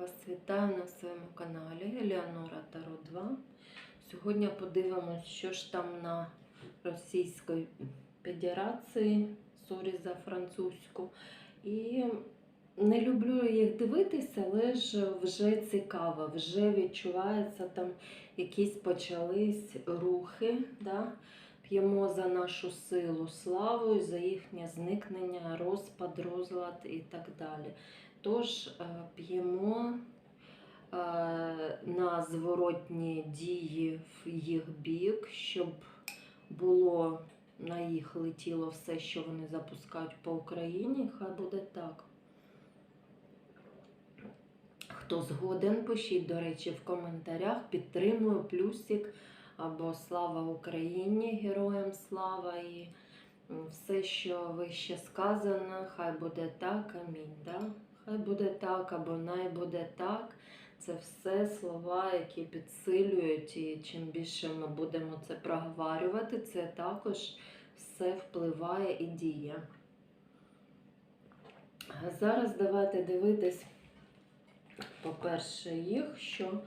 Вас вітаю на своєму каналі Елеонора Таро 2. Сьогодні подивимось, що ж там на Російській Федерації, сорі за французьку. І не люблю їх дивитися, але ж вже цікаво, вже відчувається там якісь почались рухи. Да? П'ємо за нашу силу славу, за їхнє зникнення, розпад, розлад і так далі. Тож е, п'ємо е, на зворотні дії в їх бік, щоб було на їх летіло все, що вони запускають по Україні. Хай буде так. Хто згоден, пишіть, до речі, в коментарях. Підтримую плюсик або слава Україні, героям слава і все, що вище сказано, хай буде так, амінь. Да? Хай буде так, або най буде так. Це все слова, які підсилюють, і чим більше ми будемо це проговорювати, це також все впливає і діє. А Зараз давайте дивитись, по-перше, їх, що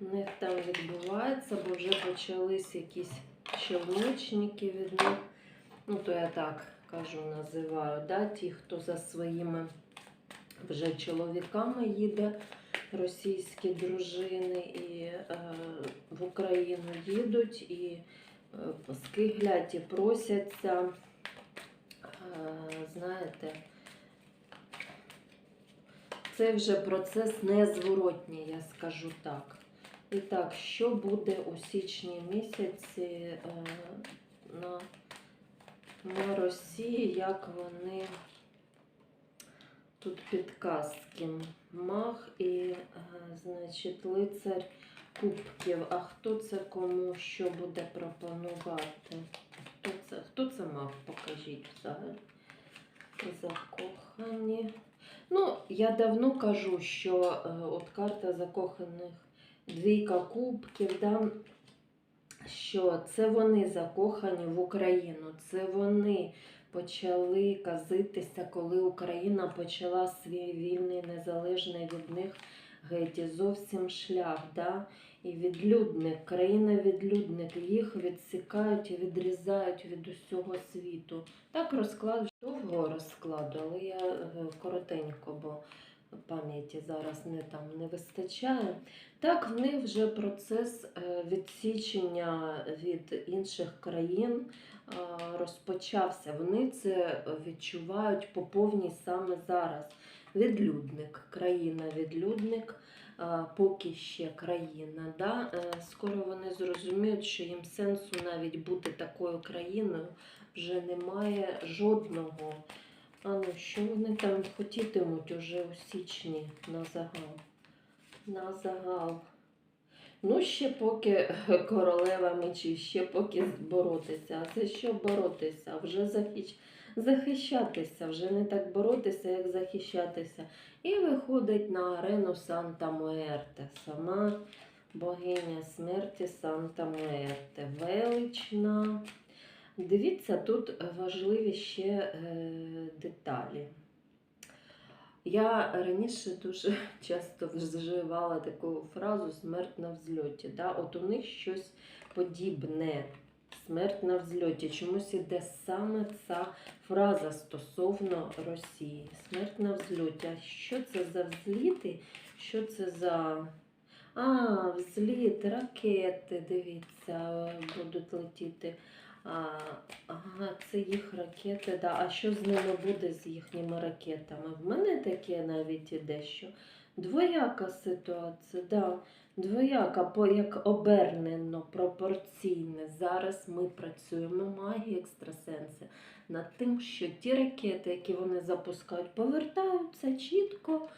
в них там відбувається, бо вже почались якісь челночники від них. Ну, то я так кажу, називаю, да? ті, хто за своїми вже чоловіками їде, російські дружини, і е, в Україну їдуть, і е, скиглять і просяться, е, знаєте, це вже процес незворотній, я скажу так. І так, що буде у січні місяці е, на, на Росії, як вони тут підказки. Мах і, е, значить, лицар кубків. А хто це кому що буде пропонувати? Хто це, хто це мав? Покажіть взагалі. Закохані. Ну, я давно кажу, що е, от карта закоханих двійка кубків, да, що це вони закохані в Україну, це вони почали казитися, коли Україна почала свій вільний, незалежний від них геть зовсім шлях. Да? І відлюдник, країна-відлюдник, їх відсікають і відрізають від усього світу. Так розклад довго розкладу, але я е, коротенько, бо пам'яті зараз не там не вистачає. Так, в них вже процес е, відсічення від інших країн е, розпочався. Вони це відчувають по повній саме зараз. Відлюдник, країна-відлюдник, е, поки ще країна. Да? Скоро вони зрозуміють, що їм сенсу навіть бути такою країною вже немає жодного. А ну, що вони там хотітимуть уже у січні на загал? На загал. Ну, ще поки королева мечі, ще поки боротися. А це що боротися? Вже захищ... захищатися, вже не так боротися, як захищатися. І виходить на арену Санта Муерте. Сама богиня смерті Санта Муерте. Велична. Дивіться, тут важливі ще е, деталі. Я раніше дуже часто вживала таку фразу смерть на взльоті. Да? От у них щось подібне. Смерть на взльоті. Чомусь іде саме ця фраза стосовно Росії. Смерть на взльоті. А що це за взліти? Що це за. А, взліт, ракети, дивіться, будуть летіти. Ага, це їх ракети. Да. А що з ними буде з їхніми ракетами? В мене таке навіть іде, що двояка ситуація, да. двояка, як обернено, пропорційне. Зараз ми працюємо, магії екстрасенси, над тим, що ті ракети, які вони запускають, повертаються чітко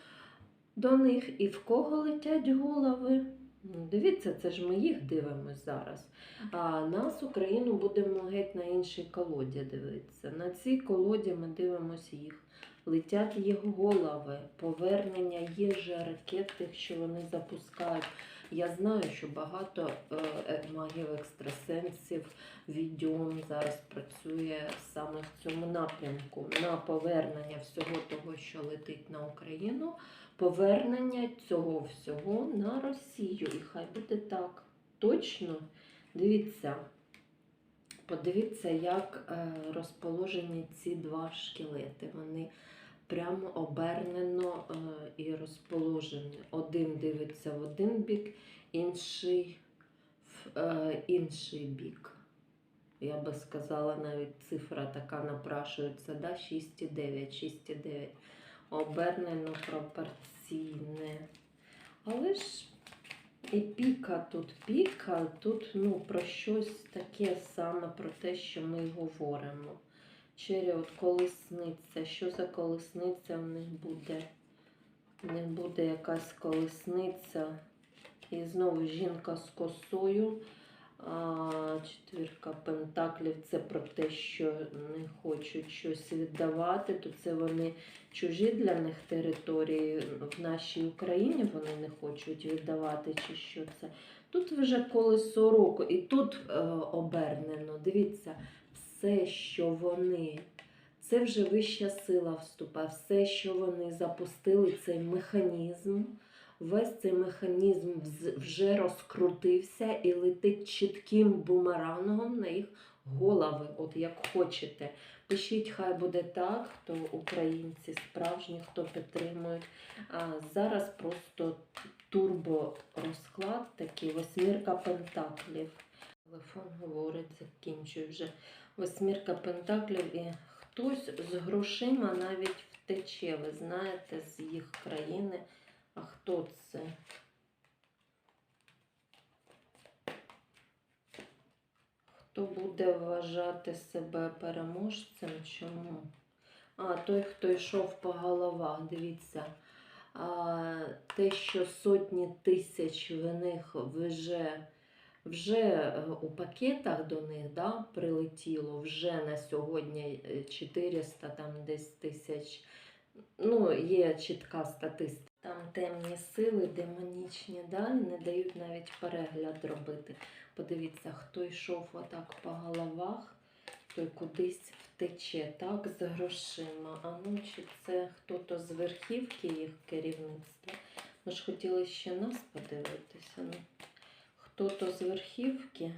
до них і в кого летять голови. Ну, Дивіться, це ж ми їх дивимось зараз. А нас, Україну, будемо геть на іншій колоді дивитися. На цій колоді ми дивимося їх. Летять їх голови, повернення їх же ракет, тих, що вони запускають. Я знаю, що багато е, е, магів екстрасенсів відьом зараз працює саме в цьому напрямку на повернення всього того, що летить на Україну, повернення цього всього на Росію. І хай буде так. Точно. Дивіться. Подивіться, як е, розположені ці два шкелети. Вони прямо обернено е, і розположені. Один дивиться в один бік, інший в е, інший бік. Я би сказала, навіть цифра така напрашується, да? 6,9, 6,9. Обернено пропорційне. Але ж і піка тут піка, тут ну, про щось таке саме про те, що ми говоримо. Чері, от колесниця. Що за колесниця в них буде? В них буде якась колесниця. І знову жінка з косою. Четвірка пентаклів це про те, що не хочуть щось віддавати, то це вони чужі для них території в нашій Україні вони не хочуть віддавати, чи що це. Тут вже колесо року, і тут е, обернено. Дивіться, все, що вони, це вже вища сила вступає, все, що вони запустили, цей механізм. Весь цей механізм вже розкрутився і летить чітким бумерангом на їх голови, от як хочете. Пишіть, хай буде так, хто українці справжні, хто підтримують. А зараз просто турбо розклад такий, восьмірка пентаклів. Телефон говорить, закінчую вже. Восьмірка пентаклів і хтось з грошима навіть втече, ви знаєте, з їх країни. А хто це? Хто буде вважати себе переможцем? Чому? А, той, хто йшов по головах, дивіться. А, те, що сотні тисяч в них вже, вже е, у пакетах до них да, прилетіло, вже на сьогодні е, 400 там десь тисяч. Ну, є чітка статистика. Там темні сили, демонічні, да, не дають навіть перегляд робити. Подивіться, хто йшов отак по головах, той кудись втече, так, з грошима. А ну, чи це хто-то з верхівки їх керівництва? Ми ж хотіли ще нас подивитися. Ну, хто-то з верхівки.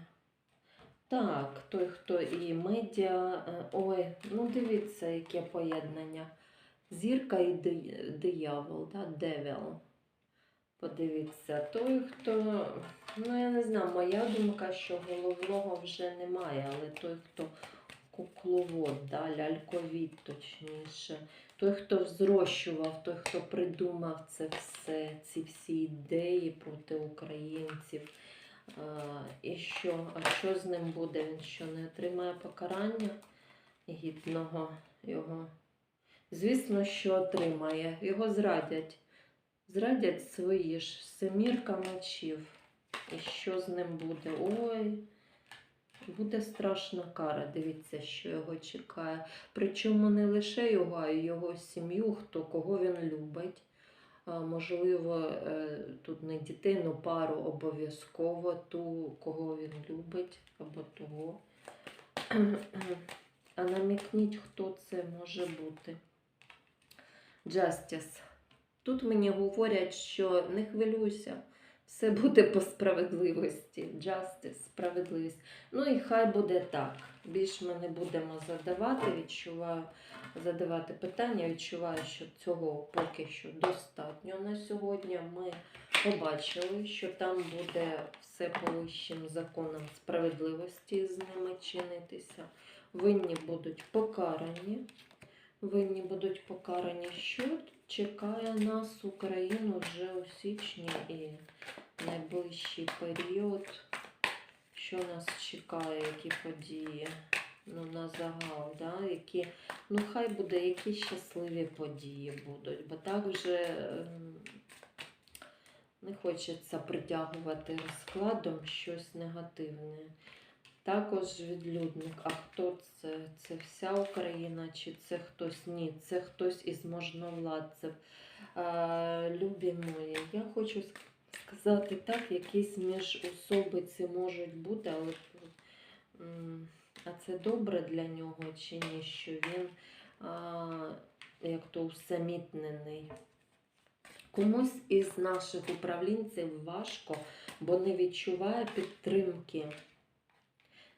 Так, той, хто і медіа. е, Ой, ну дивіться, яке поєднання. Зірка і диявол, да? девіл. Подивіться, той, хто, ну я не знаю, моя думка, що головного вже немає, але той, хто кукловод, да? ляльковід точніше, той, хто взрощував, той, хто придумав це все, ці всі ідеї проти українців. А, і що, а що з ним буде? Він що не отримає покарання гідного його? Звісно, що отримає. Його зрадять. Зрадять свої ж семірка мечів. І що з ним буде? Ой, буде страшна кара. Дивіться, що його чекає. Причому не лише його, а й його сім'ю, хто кого він любить. Можливо, е, тут не дітей, але пару обов'язково ту, кого він любить, або того. А намікніть, хто це може бути. Justice. Тут мені говорять, що не хвилюйся, все буде по справедливості. Justice, справедливість. Ну і хай буде так. Більш ми не будемо задавати, відчуваю, задавати питання. Відчуваю, що цього поки що достатньо на сьогодні. Ми побачили, що там буде все по вищим законам справедливості з ними чинитися. Винні будуть покарані. Винні будуть покарані. Що чекає нас Україну вже у січні і найближчий період? Що нас чекає, які події? Ну, на загал, да? які, ну хай буде, які щасливі події будуть, бо так вже ем, не хочеться притягувати розкладом щось негативне. Також відлюдник. А хто це? Це вся Україна, чи це хтось? Ні, це хтось із можновладців. Любі мої, я хочу сказати так, якісь міжособиці можуть бути, але а це добре для нього чи ні, що він а, як то усамітнений. Комусь із наших управлінців важко, бо не відчуває підтримки.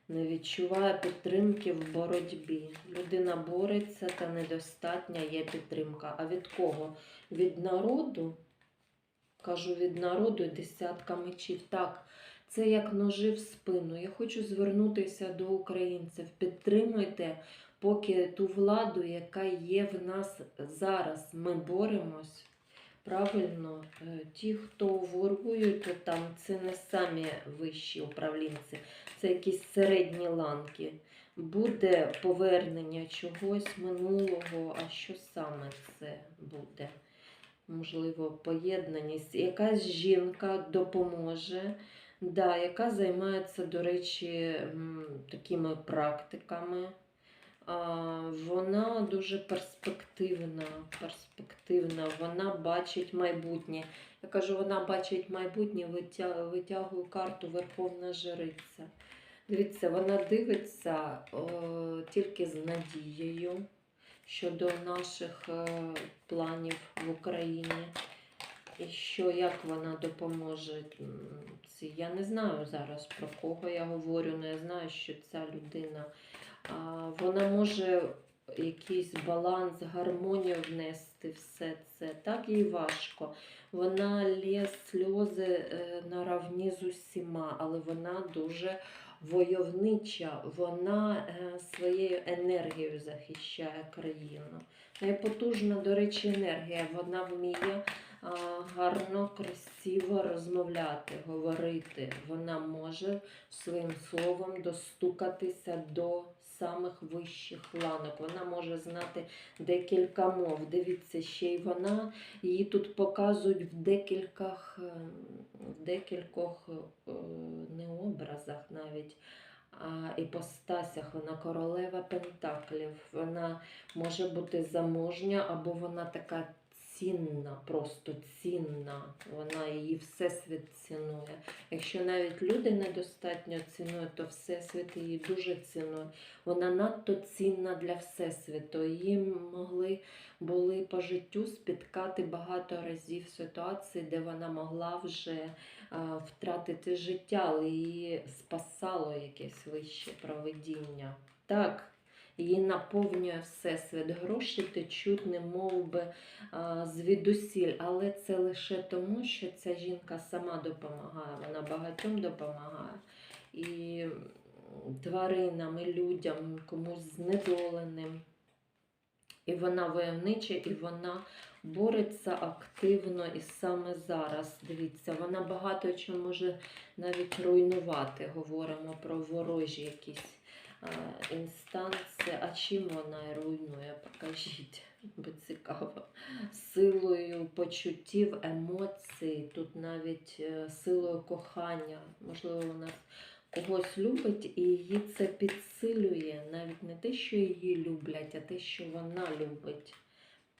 Не відчуває підтримки в боротьбі. Людина бореться та недостатня є підтримка. А від кого? Від народу? Кажу, від народу десятка мечів. Так, це як ножи в спину. Я хочу звернутися до українців. Підтримуйте поки ту владу, яка є в нас зараз. Ми боремось. Правильно, Е, ті, хто ворують там, це не самі вищі управлінці, це якісь середні ланки. Буде повернення чогось минулого, а що саме це буде? Можливо, поєднаність. Якась жінка допоможе, да, яка займається, до речі, такими практиками. Вона дуже перспективна, перспективна, вона бачить майбутнє. Я кажу, вона бачить майбутнє, витя- витягую карту Верховна Жриця. Дивіться, вона дивиться о, тільки з надією щодо наших е, планів в Україні. І що, як вона допоможе? Я не знаю зараз про кого я говорю, але я знаю, що ця людина вона може якийсь баланс, гармонію внести все це. Так їй важко. Вона лє сльози е, наравні з усіма, але вона дуже войовнича. Вона е, своєю енергією захищає країну. Найпотужна, до речі, енергія. Вона вміє гарно, красиво розмовляти, говорити. Вона може своїм словом достукатися до самих вищих ланок. Вона може знати декілька мов. Дивіться, ще й вона її тут показують в декількох, е, в декількох е, не образах навіть. А іпостасях вона королева пентаклів, вона може бути заможня, або вона така цінна, просто цінна. Вона її всесвіт цінує. Якщо навіть люди недостатньо цінують, то всесвіт її дуже цінує. Вона надто цінна для всесвіту. Її могли були по життю спіткати багато разів ситуації, де вона могла вже а, втратити життя, але її спасало якесь вище провидіння. Так. Її наповнює всесвіт. Гроші течуть, не би звідусіль, але це лише тому, що ця жінка сама допомагає, вона багатьом допомагає. І тваринам, і людям, комусь знедоленим. І вона войовнича, і вона бореться активно і саме зараз. Дивіться, вона багато чого може навіть руйнувати. Говоримо про ворожі якісь а, інстанції. А чим вона руйнує? Покажіть, бо цікаво. Силою почуттів, емоцій, тут навіть е, силою кохання. Можливо, вона когось любить і її це підсилює. Навіть не те, що її люблять, а те, що вона любить.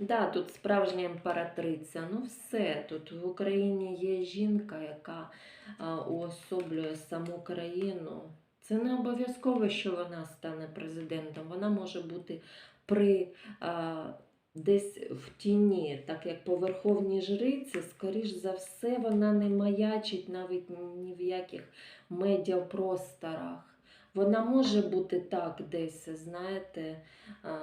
Да, тут справжня імператриця. Ну все, тут в Україні є жінка, яка уособлює саму країну. Це не обов'язково, що вона стане президентом. Вона може бути при а, десь в тіні, так як по верховній жриці, скоріш за все, вона не маячить навіть ні в яких медіапросторах. Вона може бути так десь, знаєте,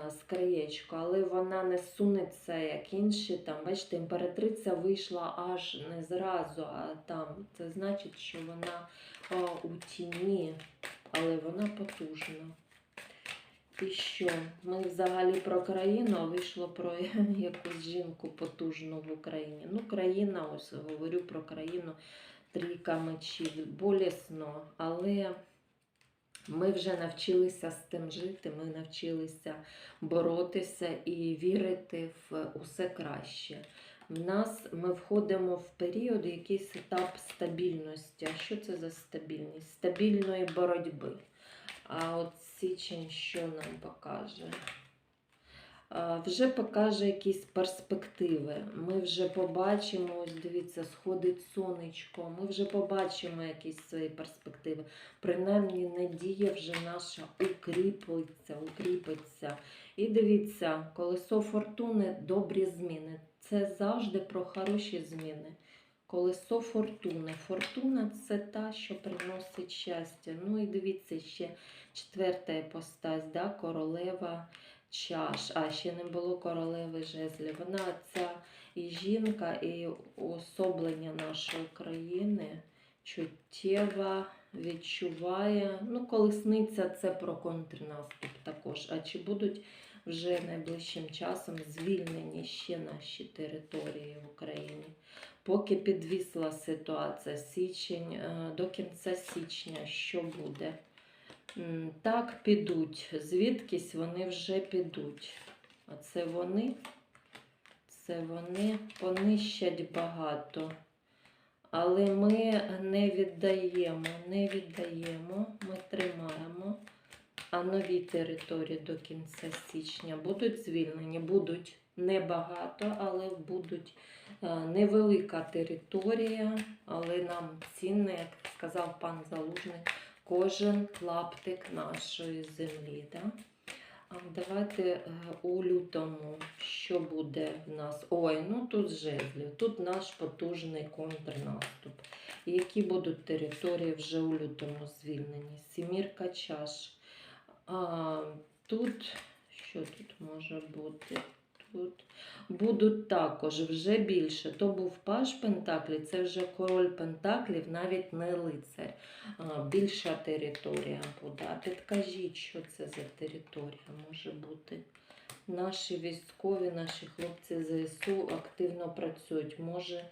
з краєчку, але вона не сунеться, як інші. Там, бачите, імператриця вийшла аж не зразу, а там. Це значить, що вона у тіні, але вона потужна. І що? Ми взагалі про країну, а вийшло про якусь жінку потужну в Україні. Ну, країна, ось говорю про країну трійка мечів. Болісно, але ми вже навчилися з тим жити, ми навчилися боротися і вірити в усе краще. В нас ми входимо в період, якийсь етап стабільності. А що це за стабільність? Стабільної боротьби. А от січень що нам покаже? Вже покаже якісь перспективи. Ми вже побачимо, ось дивіться, сходить сонечко. Ми вже побачимо якісь свої перспективи. Принаймні, надія вже наша укріпиться, укріпиться. І дивіться, колесо фортуни добрі зміни. Це завжди про хороші зміни. Колесо фортуни. Фортуна це та, що приносить щастя. Ну і дивіться ще четверта іпостась, да? королева чаш. А ще не було королеви жезлів. Вона ця і жінка, і уособлення нашої країни чуттєва, відчуває. Ну, колесниця це про контрнаступ також. А чи будуть вже найближчим часом звільнені ще наші території в Україні? Поки підвісла ситуація, січень е, до кінця січня, що буде? Так, підуть. Звідкись вони вже підуть. А це вони, це вони понищать багато. Але ми не віддаємо, не віддаємо, ми тримаємо. А нові території до кінця січня будуть звільнені, будуть небагато, але будуть е, невелика територія, але нам цінне, як сказав пан Залужний, кожен клаптик нашої землі. Да? А давайте е, у лютому, що буде в нас? Ой, ну тут жезлів, тут наш потужний контрнаступ. Які будуть території вже у лютому звільнені? Сімірка чаш. А, тут, що тут може бути? Тут будуть також вже більше. То був паш Пентаклі, це вже король Пентаклів, навіть не лицар. Більша територія буде. Підкажіть, що це за територія може бути. Наші військові, наші хлопці ЗСУ активно працюють. Може,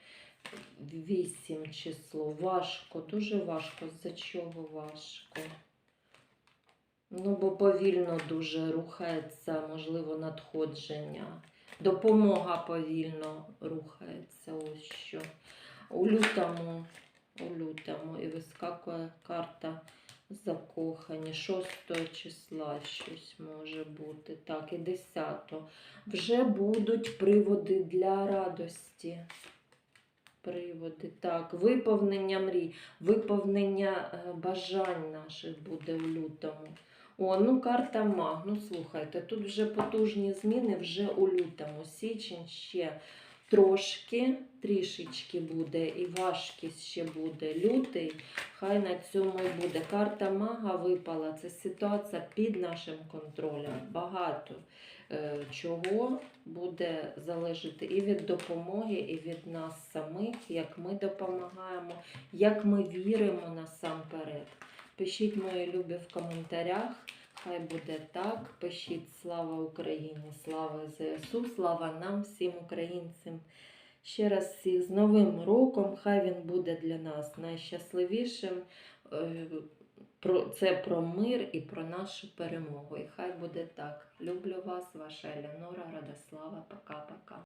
вісім число. Важко, дуже важко. За чого важко? Ну, бо повільно дуже рухається, можливо, надходження. Допомога повільно рухається. Ось що. У лютому, у лютому і вискакує карта закохані. 6 числа щось може бути. Так, і 10. Вже будуть приводи для радості. Приводи, так, виповнення мрій, виповнення е, бажань наших буде у лютому. О, ну карта маг. Ну слухайте, тут вже потужні зміни вже у лютому. Січень ще трошки, трішечки буде, і важкість ще буде. Лютий, хай на цьому і буде. Карта мага випала. Це ситуація під нашим контролем. Багато е, чого буде залежати і від допомоги, і від нас самих, як ми допомагаємо, як ми віримо насамперед. Пишіть мої любі в коментарях. Хай буде так. Пишіть слава Україні, слава ЗСУ, слава нам, всім українцям. Ще раз всіх з Новим роком. Хай він буде для нас найщасливішим. Е, це про мир і про нашу перемогу. І хай буде так. Люблю вас, ваша Елеонора Радослава. Пока-пока.